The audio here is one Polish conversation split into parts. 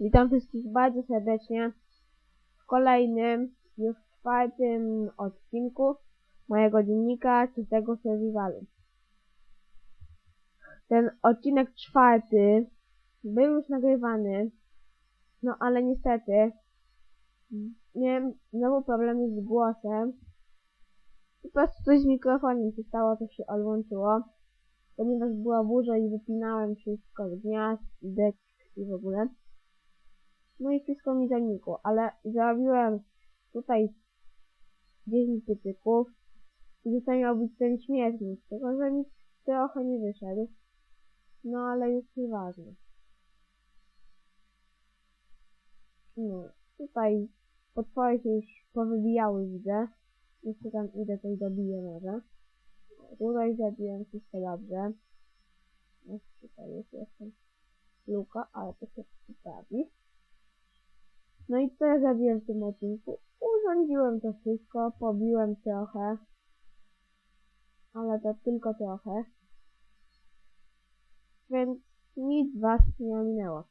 Witam wszystkich bardzo serdecznie w kolejnym, już czwartym odcinku mojego dziennika czystego survivalu. Ten odcinek czwarty był już nagrywany, no ale niestety miałem znowu problemy z głosem. Po prostu coś z mikrofonem się stało, to się odłączyło. Ponieważ była burza i wypinałem wszystko z gniazd, dek i w ogóle. No i wszystko mi zanikło, ale zrobiłem tutaj 10 tytyków i tutaj miał być ten śmietnik, tylko że mi trochę nie wyszedł. No ale już nieważne. No, tutaj potwory się już powybijały, widzę. Jeszcze tam idę, coś dobiję może. Tutaj zabiłem wszystko dobrze. No, tutaj jest jeszcze luka, ale to się poprawi. No i co ja zrobiłem w tym odcinku? Urządziłem to wszystko, pobiłem trochę. Ale to tylko trochę. Więc nic was nie ominęło.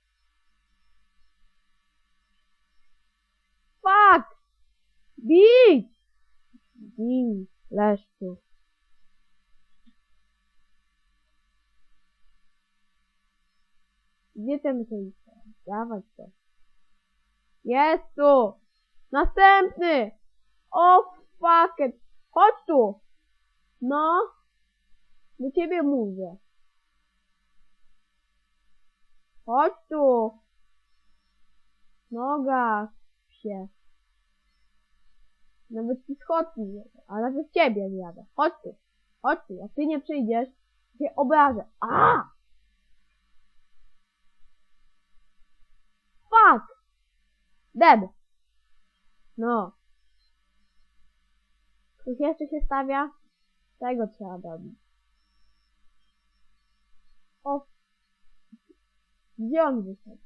Fuck! Bij! Bij, leszczu. Gdzie ten myślicie? Dawać to. Jest tu! Następny! O fuck it! Chodź tu! No! Do ciebie mówię. Chodź tu! Noga się. Nawet ci schodki ale przez ciebie nie jadę. Chodź tu! Chodź tu! Jak ty nie przyjdziesz, się obrażę. A! Fuck! Dead. No. Coś jeszcze się stawia? Tego trzeba robić. O. Gdzie on wyszedł?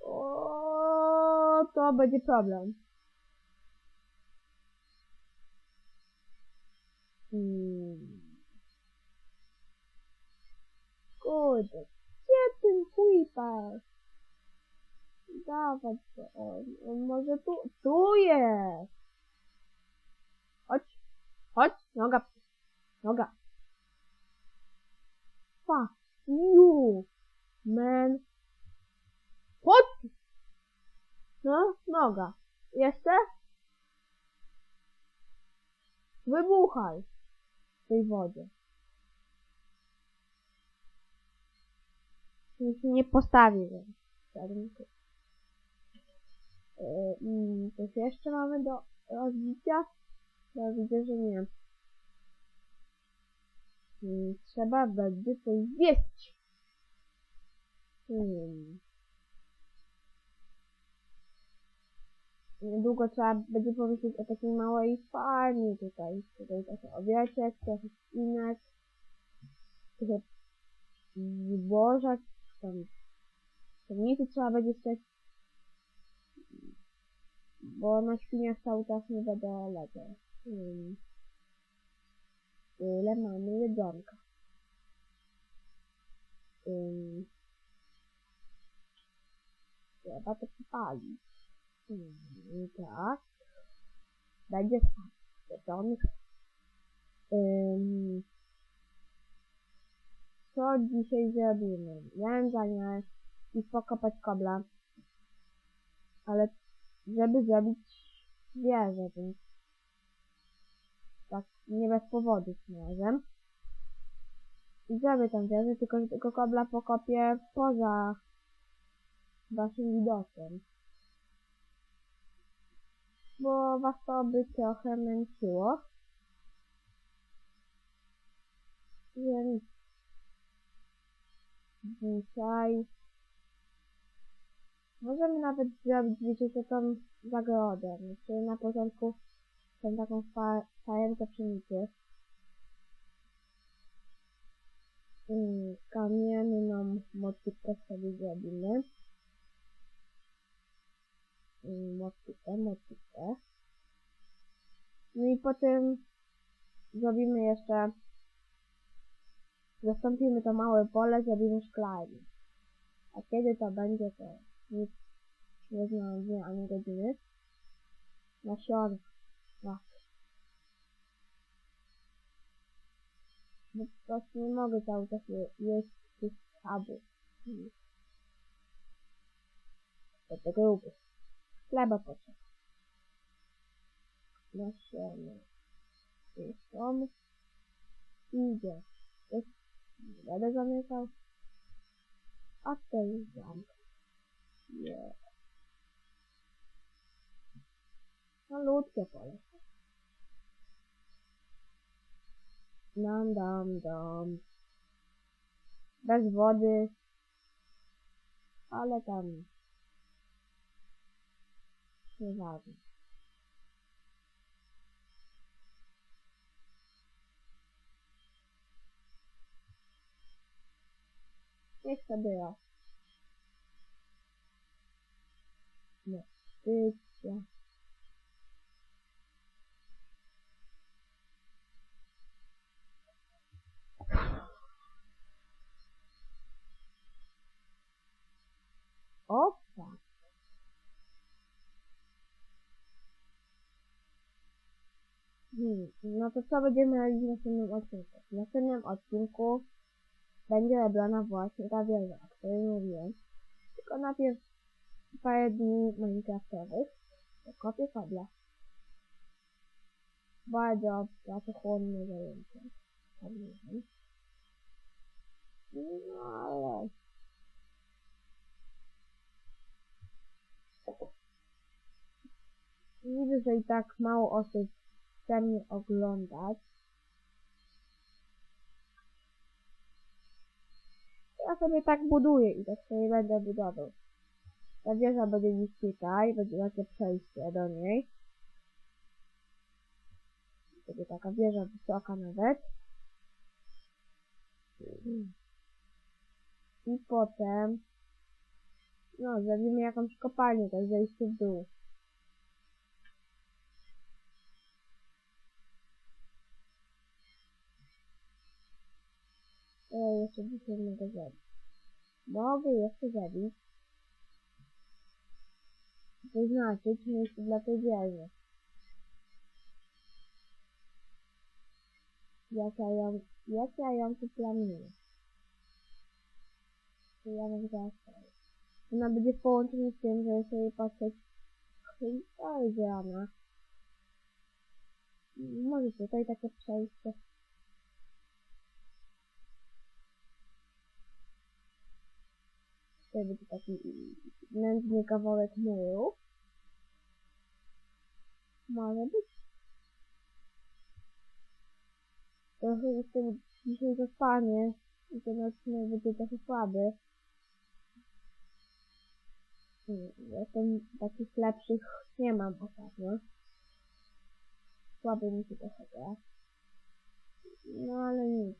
O, to będzie problem. Hmm. Kurde, gdzie ten creeper? Dawać go on. On może tu. Tu jest! Chodź. Chodź. Noga. Noga. Fuck you, man. Chodź! No, noga. Jeszcze? Wybuchaj w tej wodzie. Nie wiem. Czarniku. Yy, mm, coś jeszcze mamy do rozbicia? Ja widzę, że nie. Yy, trzeba będzie coś zjeść. Hmm. Niedługo trzeba będzie pomyśleć o takiej małej farmie tutaj. Tutaj trochę owieczek, trochę świnek, trochę zboża, tam pszenicy trzeba będzie chcieć, bo na świniach cały czas nie będę lepiej. Hmm. Tyle mamy jedzonka. Hmm. Trzeba to przypalić. Hmm. Tak. Będzie jedzonka. Hmm co dzisiaj zrobimy? Miałem zamiar i pokopać kobla, ale żeby zrobić wieżę, więc tak nie bez powodu znalazłem. I zrobię tam wieżę, tylko że tego kobla pokopię poza waszym widokiem. Bo was to by trochę męczyło. Więc dzisiaj możemy nawet zrobić, wiecie, taką zagrodę. Czyli na początku tą taką fa fajerkę pszenicy. Mm, Kamienną motykę sobie zrobimy. Mm, Motykę, motykę. No i potem zrobimy jeszcze... Zastąpimy to małe pole, zrobimy szklarnię. A kiedy to będzie, to nic nie znam dnia ani godziny. Nasion. Tak. Bo po prostu nie mogę cały czas je- jeść tych. Do tego lubię. Chleba potrzeba. Idzie. Jest. Nie będę zamykał. A ten zamk. Nie. Malutkie pole. Dam, dam, dam. Bez wody. Ale tam. Nieważne. Niech sobie raz. No, tycia. Opa. Hmm, no to co będziemy robić w następnym odcinku? W następnym odcinku będzie robiona właśnie ta wieża, o której mówiłem. Tylko najpierw parę dni minecraftowych. Kopię kobla. Bardzo pracochłonne zajęcie. No ale... Widzę, że i tak mało osób chce mnie oglądać. Sobie tak buduję i tak sobie będę budował. Ta wieża będzie gdzieś tutaj, będzie takie przejście do niej. Będzie taka wieża wysoka nawet. I potem no, zrobimy jakąś kopalnię, tak zejście w dół. E, jeszcze dzisiaj mogę zabić. Mogę jeszcze zabić. Wyznaczyć miejsce dla tej wieży. Jak ja ją, jak ja ją tu planuję. To ja mam zastawić. Ona będzie w połączeniu z tym, że sobie patrzeć chyba rana. Może tutaj takie przejście. Tutaj będzie taki nędzny kawałek muru. Może być. Trochę jestem dzisiaj zaspany i ten odcinek będzie trochę słaby. Jestem takich lepszych nie mam ostatnio. Słaby mi się trochę gra. No ale nic.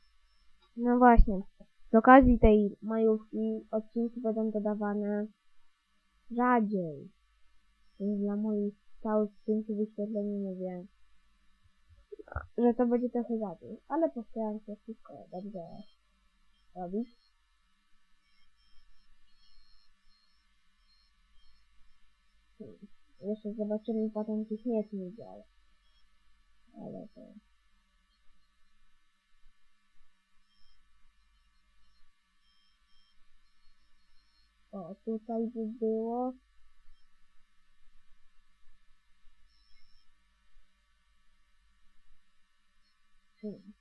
No właśnie. Z okazji tej majówki odcinki będą dodawane rzadziej. Dla moich stałych pięciu wyświetleń mówię, że to będzie trochę rzadziej. Ale postaram się wszystko dobrze robić. Hmm. Jeszcze zobaczymy potem, czy śnieg nie działa. Ale to... O, tutaj by było. Hmm.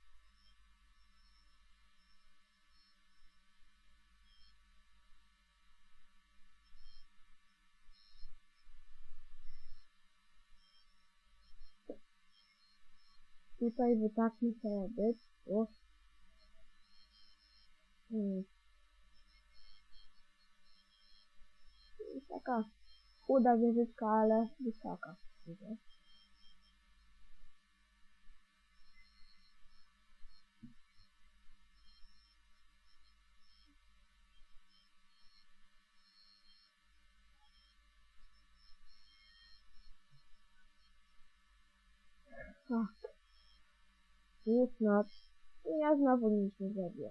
Tutaj by tak musiało być. O. Hmm. Taka chuda wieżyczka, ale wysoka. Widzę. Tak. Już noc. Ja znowu nic nie zrobię.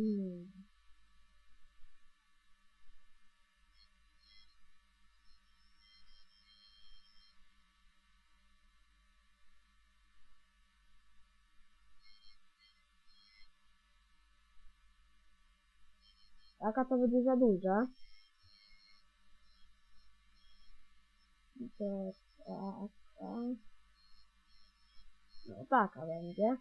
Hmm. Taka to będzie za duża. To taka. No taka będzie.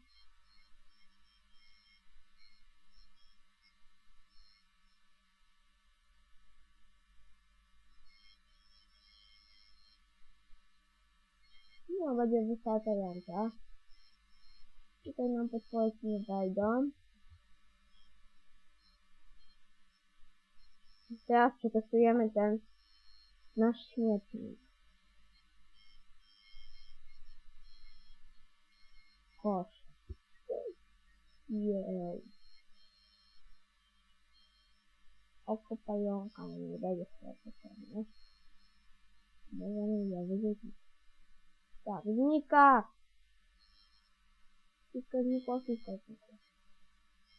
No, będzie wystarczająca. Tutaj nam podpowiedzi wejdą. Teraz przetestujemy ten nasz śmietnik. Kosz. Jej. Oko pająka, no nie będzie sprawdzone. Możemy je wyrzucić. Tak, znika! Wszystko znikło, wszystko znikło.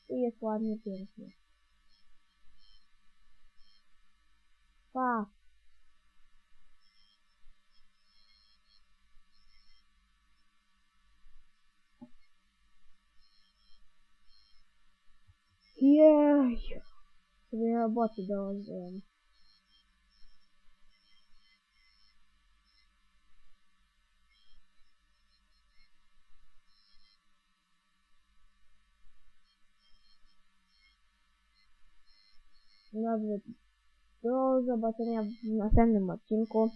Tu jest ładnie, pięknie. Pa. Jej. Sobie roboty Dobrze. Do zobaczenia w następnym odcinku.